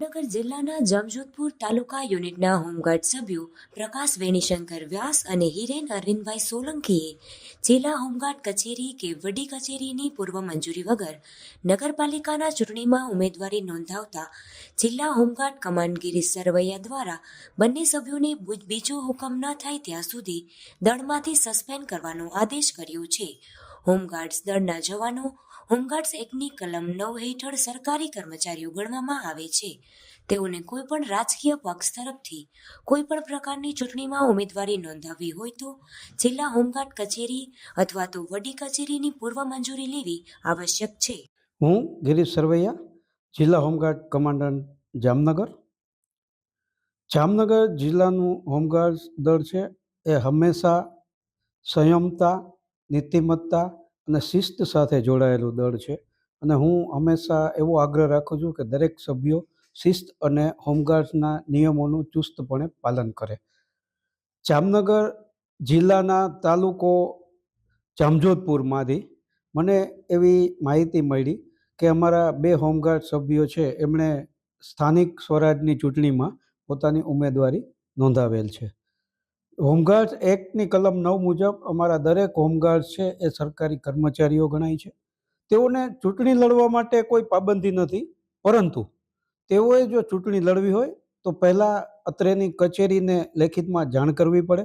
જામનગર જિલ્લાના જમજોધપુર તાલુકા યુનિટના હોમગાર્ડ સભ્યો પ્રકાશ વેણીશંકર વ્યાસ અને હિરેન અરવિંદભાઈ સોલંકીએ જિલ્લા હોમગાર્ડ કચેરી કે વડી કચેરીની પૂર્વ મંજૂરી વગર નગરપાલિકાના ચૂંટણીમાં ઉમેદવારી નોંધાવતા જિલ્લા હોમગાર્ડ કમાન્ડગીરી સરવૈયા દ્વારા બંને સભ્યોને બીજો હુકમ ન થાય ત્યાં સુધી દળમાંથી સસ્પેન્ડ કરવાનો આદેશ કર્યો છે. હોમગાર્ડ્સ દળના જવાનો હોમગાર્ડ્સ એક્ટની કલમ નવ હેઠળ સરકારી કર્મચારીઓ ગણવામાં આવે છે. તેઓને કોઈપણ રાજકીય પક્ષ તરફથી કોઈપણ પ્રકારની ચૂંટણીમાં ઉમેદવારી નોંધાવવી હોય તો જિલ્લા હોમગાર્ડ કચેરી અથવા તો વડી કચેરીની પૂર્વ મંજૂરી લેવી આવશ્યક છે. હું ગિરીશ સરવૈયા, જિલ્લા હોમગાર્ડ કમાન્ડન્ટ, જામનગર. જામનગર જિલ્લાનું હોમગાર્ડ દળ છે. એ હંમેશા સંયમતા નીતિમત્તા અને શિસ્ત સાથે જોડાયેલું દળ છે. અને હું હંમેશા એવો આગ્રહ રાખું છું કે દરેક સભ્યો શિસ્ત અને હોમગાર્ડ્સના નિયમોનું ચુસ્તપણે પાલન કરે. જામનગર જિલ્લાના તાલુકો જામજોધપુરમાંથી મને એવી માહિતી મળી કે અમારા બે હોમગાર્ડ સભ્યો છે, એમણે સ્થાનિક સ્વરાજની ચૂંટણીમાં પોતાની ઉમેદવારી નોંધાવેલ છે. હોમગાર્ડ એક્ટની કલમ નવ મુજબ અમારા દરેક હોમગાર્ડ્સ છે એ સરકારી કર્મચારીઓ ગણાય છે. તેઓને ચૂંટણી લડવા માટે કોઈ પાબંદી નથી, પરંતુ તેઓએ જો ચૂંટણી લડવી હોય તો પહેલાં અત્રેની કચેરીને લેખિતમાં જાણ કરવી પડે.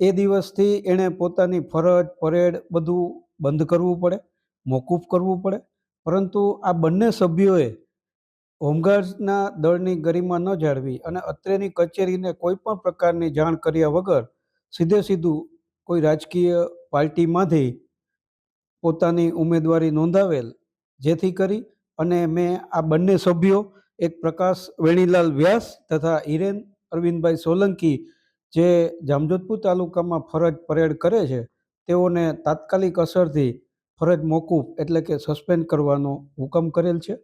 એ દિવસથી એણે પોતાની ફરજ, પરેડ બધું બંધ કરવું પડે, મોકૂફ કરવું પડે. પરંતુ આ બંને સભ્યોએ હોમગાર્ડ્સના દળની ગરિમા ન જાળવી અને અત્રેની કચેરીને કોઈ પણ પ્રકારની જાણ કર્યા વગર સીધે સીધું કોઈ રાજકીય પાર્ટીમાંથી પોતાની ઉમેદવારી નોંધાવેલ જેથી કરી અને મેં આ બંને સભ્યો એક પ્રકાશ વેણીલાલ વ્યાસ તથા હિરેન અરવિંદભાઈ સોલંકી જે જામજોધપુર તાલુકામાં ફરજ પરેડ કરે છે, તેઓને તાત્કાલિક અસરથી ફરજ મોકૂફ એટલે કે સસ્પેન્ડ કરવાનો હુકમ કરેલ છે.